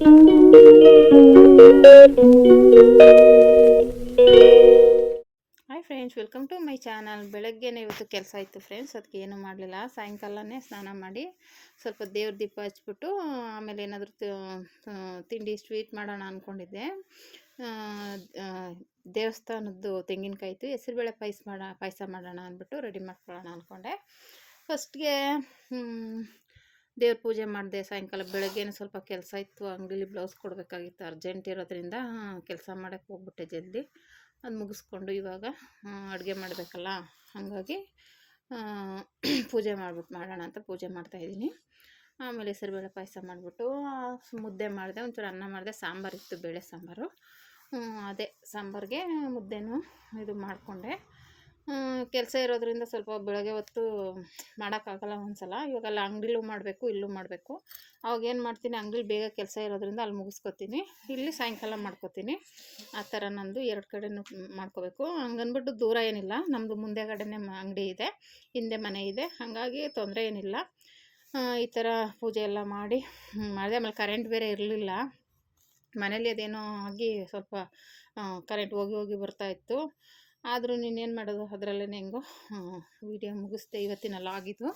Hi friends welcome to my channel ಬೆಳಗ್ಗೆನೇ ಇವತ್ತು ಕೆಲಸ ಇತ್ತು ಫ್ರೆಂಡ್ಸ್ ಅದಕ್ಕೆ ಏನೂ ಮಾಡಲಿಲ್ಲ. ಸಾಯಂಕಾಲನೇ ಸ್ನಾನ ಮಾಡಿ ಸ್ವಲ್ಪ ದೇವ್ರ ದೀಪ ಹಚ್ಬಿಟ್ಟು, ಆಮೇಲೆ ಏನಾದರೂ ತಿಂಡಿ ಸ್ವೀಟ್ ಮಾಡೋಣ ಅಂದ್ಕೊಂಡಿದ್ದೆ ದೇವಸ್ಥಾನದ್ದು ತೆಂಗಿನಕಾಯಿ ಇತ್ತು. ಹೆಸರುಬೇಳೆ ಪಾಯಸ ಮಾಡ, ಪಾಯಸ ಮಾಡೋಣ ಅಂದ್ಬಿಟ್ಟು ರೆಡಿ ಮಾಡ್ಕೊಳ್ಳೋಣ ಅಂದ್ಕೊಂಡೆ ಫಸ್ಟ್ಗೆ ದೇವ್ರ ಪೂಜೆ ಮಾಡಿದೆ ಸಾಯಂಕಾಲ ಬೆಳಗ್ಗೆನೇ ಸ್ವಲ್ಪ ಕೆಲಸ ಇತ್ತು, ಅಂಗಡೀಲಿ ಬ್ಲೌಸ್ ಕೊಡಬೇಕಾಗಿತ್ತು, ಅರ್ಜೆಂಟ್ ಇರೋದ್ರಿಂದ ಕೆಲಸ ಮಾಡೋಕ್ಕೆ ಹೋಗ್ಬಿಟ್ಟೆ ಜಲ್ದಿ. ಅದು ಮುಗಿಸ್ಕೊಂಡು ಇವಾಗ ಅಡುಗೆ ಮಾಡಬೇಕಲ್ಲ, ಹಾಗಾಗಿ ಪೂಜೆ ಮಾಡ್ಬಿಟ್ಟು ಮಾಡೋಣ ಅಂತ ಪೂಜೆ ಮಾಡ್ತಾಯಿದ್ದೀನಿ ಆಮೇಲೆ ಹೆಸರುಬೇಳೆ ಪಾಯಸ ಮಾಡಿಬಿಟ್ಟು ಮುದ್ದೆ ಮಾಡಿದೆ, ಒಂಚೂರು ಅನ್ನ ಮಾಡಿದೆ ಸಾಂಬಾರಿತ್ತು ಬೇಳೆ ಸಾಂಬಾರು. ಅದೇ ಸಾಂಬಾರಿಗೆ ಮುದ್ದೆನೂ ಇದು ಮಾಡಿಕೊಂಡೆ. ಕೆಲಸ ಇರೋದ್ರಿಂದ ಸ್ವಲ್ಪ ಬೆಳಗ್ಗೆ ಹೊತ್ತು ಮಾಡೋಕ್ಕಾಗಲ್ಲ ಒಂದ್ಸಲ. ಇವಾಗೆಲ್ಲ ಅಂಗಡಿಲೂ ಮಾಡಬೇಕು, ಇಲ್ಲೂ ಮಾಡಬೇಕು. ಅವಾಗ ಏನು ಮಾಡ್ತೀನಿ, ಅಂಗಡಿಲಿ ಬೇಗ ಕೆಲಸ ಇರೋದ್ರಿಂದ ಅಲ್ಲಿ ಮುಗಿಸ್ಕೊತೀನಿ. ಇಲ್ಲಿ ಸಾಯಂಕಾಲ ಮಾಡ್ಕೊತೀನಿ. ಆ ಥರ ನಂದು ಎರಡು ಕಡೆನೂ ಮಾಡ್ಕೋಬೇಕು. ಹಂಗನ್ಬಿಟ್ಟು ದೂರ ಏನಿಲ್ಲ. ನಮ್ಮದು ಮುಂದೆಗಡೆನೇ ಅಂಗಡಿ ಇದೆ. ಹಿಂದೆ ಮನೆ ಇದೆ. ಹಾಗಾಗಿ ತೊಂದರೆ ಏನಿಲ್ಲ. ಈ ಥರ ಪೂಜೆ ಎಲ್ಲ ಮಾಡಿ ಮಾಡಿದೆ. ಆಮೇಲೆ ಕರೆಂಟ್ ಬೇರೆ ಇರಲಿಲ್ಲ. ಮನೇಲಿ ಅದೇನೋ ಆಗಿ ಸ್ವಲ್ಪ ಕರೆಂಟ್ ಹೋಗಿ ಹೋಗಿ ಬರ್ತಾ ಇತ್ತು. ಆದರೂ ನೀನೇನು ಮಾಡೋದು ಅದರಲ್ಲೇ ಹೆಂಗೋ ವೀಡಿಯೋ ಮುಗಿಸ್ದೆ ಇವತ್ತಿನ ಲಾಗಿದ್ದು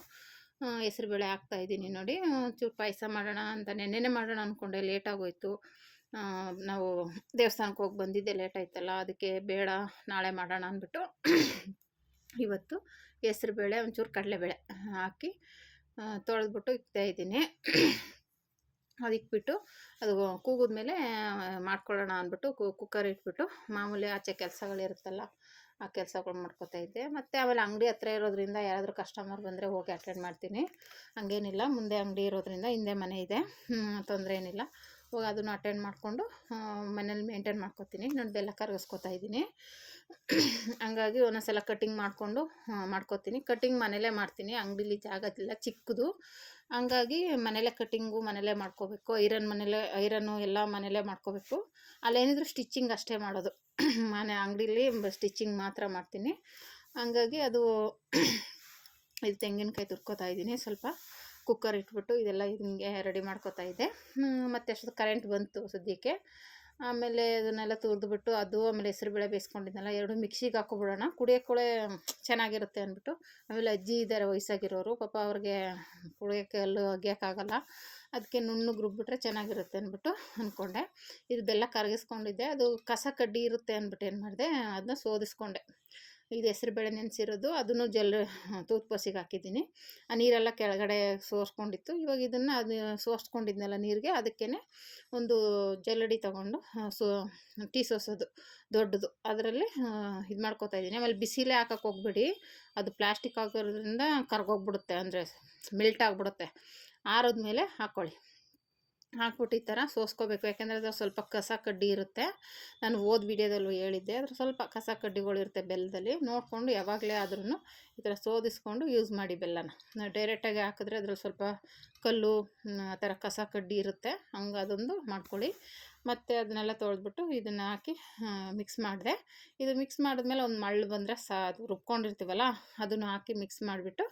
ಹೆಸರುಬೇಳೆ ಹಾಕ್ತಾಯಿದ್ದೀನಿ ನೋಡಿ. ಚೂರು ಪಾಯಸ ಮಾಡೋಣ ಅಂತ ನೆನ್ನೆನೇ ಮಾಡೋಣ ಅಂದ್ಕೊಂಡೆ ಲೇಟ್ ಆಗೋಯ್ತು. ನಾವು ದೇವಸ್ಥಾನಕ್ಕೆ ಹೋಗಿ ಬಂದಿದ್ದೆ ಲೇಟ್ ಆಯ್ತಲ್ಲ, ಅದಕ್ಕೆ ಬೇಡ, ನಾಳೆ ಮಾಡೋಣ ಅಂದ್ಬಿಟ್ಟು ಇವತ್ತು ಹೆಸ್ರುಬೇಳೆ ಒಂಚೂರು ಕಡಲೆಬೇಳೆ ಹಾಕಿ ತೊಳೆದ್ಬಿಟ್ಟು ಇಕ್ತಾಯಿದ್ದೀನಿ ಅದಿಕ್ಬಿಟ್ಟು ಅದು ಕೂಗಿದ್ಮೇಲೆ ಮಾಡ್ಕೊಳ್ಳೋಣ ಅಂದ್ಬಿಟ್ಟು ಕುಕ್ಕರ್ ಇಟ್ಬಿಟ್ಟು, ಮಾಮೂಲಿ ಆಚೆ ಕೆಲಸಗಳಿರುತ್ತಲ್ಲ ಆ ಕೆಲಸಗಳು ಮಾಡ್ಕೊತಾ ಇದ್ದೆ. ಮತ್ತು ಆಮೇಲೆ ಅಂಗಡಿ ಹತ್ರ ಇರೋದ್ರಿಂದ ಯಾರಾದರೂ ಕಸ್ಟಮರ್ ಬಂದರೆ ಹೋಗಿ ಅಟೆಂಡ್ ಮಾಡ್ತೀನಿ. ಹಂಗೇನಿಲ್ಲ, ಮುಂದೆ ಅಂಗಡಿ ಇರೋದ್ರಿಂದ ಹಿಂದೆ ಮನೆ ಇದೆ. ತೊಂದರೆ ಏನಿಲ್ಲ. ಹೋಗಿ ಅದನ್ನು ಅಟೆಂಡ್ ಮಾಡಿಕೊಂಡು ಮನೇಲಿ ಮೇಂಟೈನ್ ಮಾಡ್ಕೊತೀನಿ. ನಾನು ಬೆಲ್ಲ ಕರಗಿಸ್ಕೊತಾ ಇದ್ದೀನಿ. ಹಂಗಾಗಿ ಒಂದೊಂದ್ಸಲ ಕಟಿಂಗ್ ಮಾಡಿಕೊಂಡು ಮಾಡ್ಕೊತೀನಿ. ಕಟಿಂಗ್ ಮನೇಲೇ ಮಾಡ್ತೀನಿ. ಅಂಗಡಿಲಿ ಜಾಗ ಇಲ್ಲ, ಚಿಕ್ಕದು. ಹಂಗಾಗಿ ಮನೇಲೇ ಕಟ್ಟಿಂಗು ಮನೇಲೇ ಮಾಡ್ಕೋಬೇಕು, ಐರನ್ ಮನೇಲೆ ಐರನ್ನು ಎಲ್ಲ ಮನೇಲೇ ಮಾಡ್ಕೋಬೇಕು. ಅಲ್ಲೇನಿದ್ರು ಸ್ಟಿಚ್ಚಿಂಗ್ ಅಷ್ಟೇ ಮಾಡೋದು. ಮನೆ ಅಂಗಡಿಲಿ ಸ್ಟಿಚ್ಚಿಂಗ್ ಮಾತ್ರ ಮಾಡ್ತೀನಿ. ಹಂಗಾಗಿ ಅದು ಇದು ತೆಂಗಿನಕಾಯಿ ತುರ್ಕೋತಾ ಇದ್ದೀನಿ. ಸ್ವಲ್ಪ ಕುಕ್ಕರ್ ಇಟ್ಬಿಟ್ಟು ಇದೆಲ್ಲ ಹಿಂಗೆ ರೆಡಿ ಮಾಡ್ಕೋತಾ ಇದ್ದೆ. ಮತ್ತು ಅಷ್ಟೊತ್ತು ಕರೆಂಟ್ ಬಂತು ಸದ್ಯಕ್ಕೆ. ಆಮೇಲೆ ಅದನ್ನೆಲ್ಲ ತುರಿದ್ಬಿಟ್ಟು ಅದು, ಆಮೇಲೆ ಹೆಸರುಬೇಳೆ ಬೇಯಿಸ್ಕೊಂಡಿದ್ನಲ್ಲ, ಎರಡು ಮಿಕ್ಸಿಗೆ ಹಾಕೊಬಿಡೋಣ ಕುಡಿಯೋಕ್ಕೂಳೆ ಚೆನ್ನಾಗಿರುತ್ತೆ ಅಂದ್ಬಿಟ್ಟು. ಆಮೇಲೆ ಅಜ್ಜಿ ಇದ್ದಾರೆ ವಯಸ್ಸಾಗಿರೋರು, ಪಾಪ ಅವ್ರಿಗೆ ಕುಡಿಯೋಕ್ಕೆ ಅಲ್ಲೂ ಅಗಿಯೋಕ್ಕಾಗಲ್ಲ ಅದಕ್ಕೆ ನುಣ್ಣು ರುಬ್ಬಿಟ್ರೆ ಚೆನ್ನಾಗಿರುತ್ತೆ ಅಂದ್ಬಿಟ್ಟು ಅಂದ್ಕೊಂಡೆ. ಇದು ಬೆಲ್ಲ ಕರಗಿಸ್ಕೊಂಡಿದ್ದೆ. ಅದು ಕಸ ಕಡ್ಡಿ ಇರುತ್ತೆ ಅಂದ್ಬಿಟ್ಟು ಏನು ಮಾಡಿದೆ ಅದನ್ನ ಸೋದಿಸ್ಕೊಂಡೆ. ಇದು ಹೆಸರುಬೇಳೆ ನೆನೆಸಿರೋದು, ಅದನ್ನು ಜಲ್ ತೂತ್ ಪಸಿಗೆ ಹಾಕಿದ್ದೀನಿ. ಆ ನೀರೆಲ್ಲ ಕೆಳಗಡೆ ಸೋಸ್ಕೊಂಡಿತ್ತು. ಇವಾಗ ಇದನ್ನು ಅದು, ಸೋಸ್ಕೊಂಡಿದ್ನಲ್ಲ ನೀರಿಗೆ ಅದಕ್ಕೇ ಒಂದು ಜಲ್ಲಡಿ ತೊಗೊಂಡು ಸೋ, ಟೀ ಸೋಸೋದು ದೊಡ್ಡದು. ಅದರಲ್ಲಿ ಇದು ಮಾಡ್ಕೋತಾ ಇದ್ದೀನಿ. ಆಮೇಲೆ ಬಿಸಿಲೇ ಹಾಕಕ್ಕೆ ಹೋಗ್ಬೇಡಿ. ಅದು ಪ್ಲಾಸ್ಟಿಕ್ ಹಾಕೋದ್ರಿಂದ ಕರ್ಗೋಗ್ಬಿಡುತ್ತೆ, ಅಂದರೆ ಮೆಲ್ಟ್ ಆಗಿಬಿಡುತ್ತೆ. ಆರಿದ್ಮೇಲೆ ಹಾಕ್ಕೊಳ್ಳಿ ಹಾಕ್ಬಿಟ್ಟು ಈ ಸೋಸ್ಕೋಬೇಕು. ಯಾಕೆಂದರೆ ಅದು ಸ್ವಲ್ಪ ಕಸ ಕಡ್ಡಿ ಇರುತ್ತೆ. ನಾನು ಓದ್ ವಿಡಿಯೋದಲ್ಲೂ ಹೇಳಿದ್ದೆ, ಅದ್ರ ಸ್ವಲ್ಪ ಕಸ ಕಡ್ಡಿಗಳಿರುತ್ತೆ ಬೆಲ್ಲದಲ್ಲಿ ನೋಡಿಕೊಂಡು ಯಾವಾಗಲೇ ಆದ್ರೂ ಈ ಥರ ಸೋದಿಸ್ಕೊಂಡು ಯೂಸ್ ಮಾಡಿ ಬೆಲ್ಲನ. ಡೈರೆಕ್ಟಾಗಿ ಹಾಕಿದ್ರೆ ಅದ್ರಲ್ಲಿ ಸ್ವಲ್ಪ ಕಲ್ಲು ಆ ಥರ ಕಸ ಕಡ್ಡಿ ಇರುತ್ತೆ. ಹಂಗೆ ಅದೊಂದು ಮಾಡ್ಕೊಳ್ಳಿ. ಮತ್ತು ಅದನ್ನೆಲ್ಲ ತೊಳೆದ್ಬಿಟ್ಟು ಇದನ್ನು ಹಾಕಿ ಮಿಕ್ಸ್ ಮಾಡಿದೆ. ಇದು ಮಿಕ್ಸ್ ಮಾಡಿದ್ಮೇಲೆ ಒಂದು ಮಳ್ಳು ಬಂದರೆ ಸಾ ಅದು ರುಬ್ಕೊಂಡಿರ್ತೀವಲ್ಲ, ಅದನ್ನು ಹಾಕಿ ಮಿಕ್ಸ್ ಮಾಡಿಬಿಟ್ಟು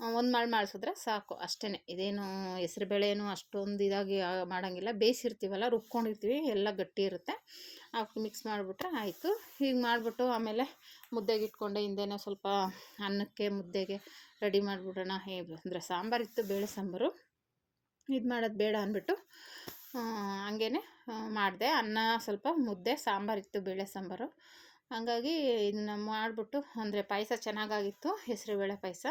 ಒಂದು ಮಾಡಿ ಮಾಡಿಸಿದ್ರೆ ಸಾಕು. ಅಷ್ಟೇ ಇದೇನು ಹೆಸ್ರುಬೇಳೆ ಏನು ಅಷ್ಟೊಂದು ಇದಾಗಿ ಮಾಡೋಂಗಿಲ್ಲ. ಬೇಯಿಸಿರ್ತೀವಲ್ಲ, ರುಬ್ಕೊಂಡಿರ್ತೀವಿ, ಎಲ್ಲ ಗಟ್ಟಿ ಇರುತ್ತೆ. ಹಾಕಿ ಮಿಕ್ಸ್ ಮಾಡಿಬಿಟ್ರೆ ಆಯಿತು. ಹೀಗೆ ಮಾಡಿಬಿಟ್ಟು ಆಮೇಲೆ ಮುದ್ದೆಗೆ ಇಟ್ಕೊಂಡೆ. ಹಿಂದೆನೇ ಸ್ವಲ್ಪ ಅನ್ನಕ್ಕೆ ಮುದ್ದೆಗೆ ರೆಡಿ ಮಾಡಿಬಿಡೋಣ. ಹೇ, ಅಂದರೆ ಸಾಂಬಾರಿತ್ತು ಬೇಳೆ ಸಾಂಬಾರು. ಇದು ಮಾಡೋದು ಬೇಡ ಅಂದ್ಬಿಟ್ಟು ಹಂಗೇ ಮಾಡಿದೆ. ಅನ್ನ ಸ್ವಲ್ಪ, ಮುದ್ದೆ ಸಾಂಬಾರಿತ್ತು ಬೇಳೆ ಸಾಂಬಾರು. ಹಂಗಾಗಿ ಇದನ್ನ ಮಾಡಿಬಿಟ್ಟು, ಅಂದರೆ ಪಾಯಸ ಚೆನ್ನಾಗಾಗಿತ್ತು, ಹೆಸರುಬೇಳೆ ಪಾಯಸ.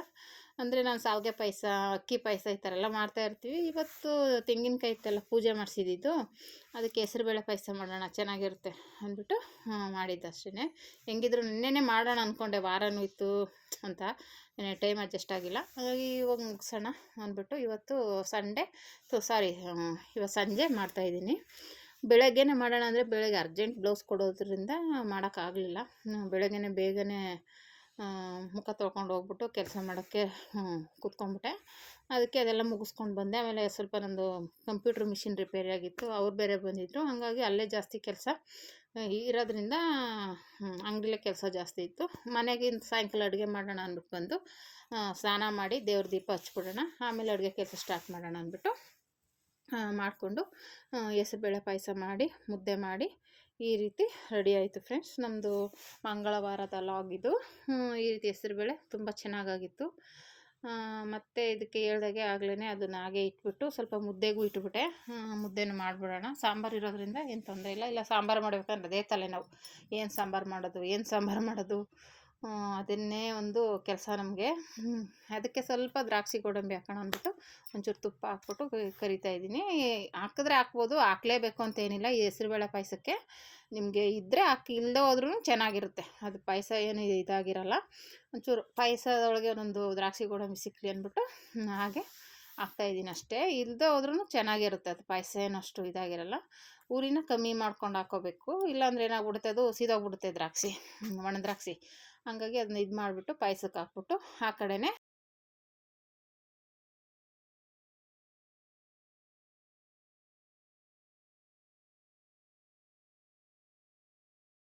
ಅಂದರೆ ನಾನು ಶಾವ್ಗೆ ಪಾಯಸ, ಅಕ್ಕಿ ಪಾಯಸ ಈ ಥರ ಎಲ್ಲ ಮಾಡ್ತಾ ಇರ್ತೀವಿ. ಇವತ್ತು ತೆಂಗಿನಕಾಯಿ ಇತ್ತೆಲ್ಲ, ಪೂಜೆ ಮಾಡಿಸಿದ್ದು ಅದಕ್ಕೆ ಹೆಸರುಬೇಳೆ ಪಾಯಸ ಮಾಡೋಣ, ಚೆನ್ನಾಗಿರುತ್ತೆ ಅಂದ್ಬಿಟ್ಟು ಮಾಡಿದ್ದು ಅಷ್ಟೇ ಹೆಂಗಿದ್ರು ನಿನ್ನೆನೇ ಮಾಡೋಣ ಅಂದ್ಕೊಂಡೆ ವಾರನೂ ಇತ್ತು ಅಂತ. ಟೈಮ್ ಅಡ್ಜಸ್ಟ್ ಆಗಿಲ್ಲ. ಹಾಗಾಗಿ ಇವಾಗ ಮುಗಿಸೋಣ ಅಂದ್ಬಿಟ್ಟು ಇವತ್ತು ಸಂಡೇ ಸಾರಿ ಇವತ್ತು ಸಂಜೆ ಮಾಡ್ತಾಯಿದ್ದೀನಿ ಬೆಳಗ್ಗೆನೇ ಮಾಡೋಣ ಅಂದರೆ ಬೆಳಗ್ಗೆ ಅರ್ಜೆಂಟ್ ಬ್ಲೌಸ್ ಕೊಡೋದ್ರಿಂದ ಮಾಡೋಕ್ಕಾಗಲಿಲ್ಲ. ಬೆಳಗ್ಗೆನೇ ಬೇಗನೆ ಮುಖ ತೊಳ್ಕೊಂಡು ಹೋಗ್ಬಿಟ್ಟು ಕೆಲಸ ಮಾಡೋಕ್ಕೆ ಕೂತ್ಕೊಂಡ್ಬಿಟ್ಟೆ. ಅದಕ್ಕೆ ಅದೆಲ್ಲ ಮುಗಿಸ್ಕೊಂಡು ಬಂದೆ. ಆಮೇಲೆ ಸ್ವಲ್ಪ ನಂದು ಕಂಪ್ಯೂಟ್ರ್ ಮಿಷಿನ್ ರಿಪೇರಿ ಆಗಿತ್ತು. ಅವ್ರು ಬೇರೆ ಬಂದಿದ್ದರು ಹಾಗಾಗಿ ಅಲ್ಲೇ ಜಾಸ್ತಿ ಕೆಲಸ ಇರೋದ್ರಿಂದ ಅಂಗಡಿಲೇ ಕೆಲಸ ಜಾಸ್ತಿ ಇತ್ತು. ಮನೆಗೆ ಇನ್ನು ಸಾಯಂಕಾಲ ಅಡುಗೆ ಮಾಡೋಣ ಅಂದ್ಬಿಟ್ಟು ಬಂದು ಸ್ನಾನ ಮಾಡಿ ದೇವ್ರ ದೀಪ ಹಚ್ಬಿಡೋಣ. ಆಮೇಲೆ ಅಡುಗೆ ಕೆಲಸ ಸ್ಟಾರ್ಟ್ ಮಾಡೋಣ ಅಂದ್ಬಿಟ್ಟು ಮಾಡಿಕೊಂಡು ಹೆಸರುಬೇಳೆ ಪಾಯಸ ಮಾಡಿ, ಮುದ್ದೆ ಮಾಡಿ ಈ ರೀತಿ ರೆಡಿ ಆಯಿತು ಫ್ರೆಂಡ್ಸ್ ನಮ್ಮದು ಮಂಗಳವಾರದ ಲಾಗ್ ಇದು. ಈ ರೀತಿ ಹೆಸರುಬೇಳೆ ತುಂಬ ಚೆನ್ನಾಗಾಗಿತ್ತು. ಮತ್ತು ಇದಕ್ಕೆ ಹೇಳ್ದಾಗೆ ಆಗ್ಲೇ ಅದನ್ನು ಹಾಗೆ ಇಟ್ಬಿಟ್ಟು ಸ್ವಲ್ಪ ಮುದ್ದೆಗೂ ಇಟ್ಬಿಟ್ಟೆ. ಮುದ್ದೆನೂ ಮಾಡಿಬಿಡೋಣ. ಸಾಂಬಾರು ಇರೋದ್ರಿಂದ ಏನು ತೊಂದರೆ ಇಲ್ಲ. ಇಲ್ಲ, ಸಾಂಬಾರು ಮಾಡಬೇಕಂದ್ರೆ ಅದೇ ತಲೆನೋವು. ಏನು ಸಾಂಬಾರು ಮಾಡೋದು? ಏನು ಸಾಂಬಾರು ಮಾಡೋದು? ಅದನ್ನೇ ಒಂದು ಕೆಲಸ ನಮಗೆ. ಅದಕ್ಕೆ ಸ್ವಲ್ಪ ದ್ರಾಕ್ಷಿ ಗೋಡಂಬಿ ಹಾಕೋಣ ಅಂದ್ಬಿಟ್ಟು ಒಂಚೂರು ತುಪ್ಪ ಹಾಕ್ಬಿಟ್ಟು ಕರಿತಾ ಇದ್ದೀನಿ. ಹಾಕಿದ್ರೆ ಹಾಕ್ಬೋದು, ಹಾಕ್ಲೇಬೇಕು ಅಂತ ಏನಿಲ್ಲ. ಈ ಹೆಸರುಬೇಳೆ ಪಾಯಸಕ್ಕೆ ನಿಮಗೆ ಇದ್ದರೆ ಹಾಕಿ ಇಲ್ಲದೆ ಹೋದ್ರೂ ಚೆನ್ನಾಗಿರುತ್ತೆ. ಅದು ಪಾಯಸ ಏನು ಇದಾಗಿರಲ್ಲ. ಒಂಚೂರು ಪಾಯಸದೊಳಗೆ ಒಂದೊಂದು ದ್ರಾಕ್ಷಿ ಗೋಡಂಬಿ ಸಿಕ್ಕಲಿ ಅಂದ್ಬಿಟ್ಟು ಹಾಗೆ ಹಾಗೆ ಹಾಕ್ತಾಯಿದ್ದೀನಿ ಅಷ್ಟೇ. ಇಲ್ಲದೆ ಹೋದ್ರೂ ಚೆನ್ನಾಗಿರುತ್ತೆ. ಅದು ಪಾಯಸ ಏನು ಅಷ್ಟು ಇದಾಗಿರಲ್ಲ. ಊರಿನ ಕಮ್ಮಿ ಮಾಡ್ಕೊಂಡು ಹಾಕೋಬೇಕು. ಇಲ್ಲಾಂದ್ರೆ ಏನಾಗ್ಬಿಡುತ್ತೆ ಅದು? ಸೀದೋಗ್ಬಿಡುತ್ತೆ ದ್ರಾಕ್ಷಿ. ಒಣ ದ್ರಾಕ್ಷಿ. ಹಂಗಾಗಿ ಅದನ್ನ ಇದು ಮಾಡಿಬಿಟ್ಟು ಪಾಯಸಕ್ಕೆ ಹಾಕ್ಬಿಟ್ಟು ಆ ಕಡೆನೇ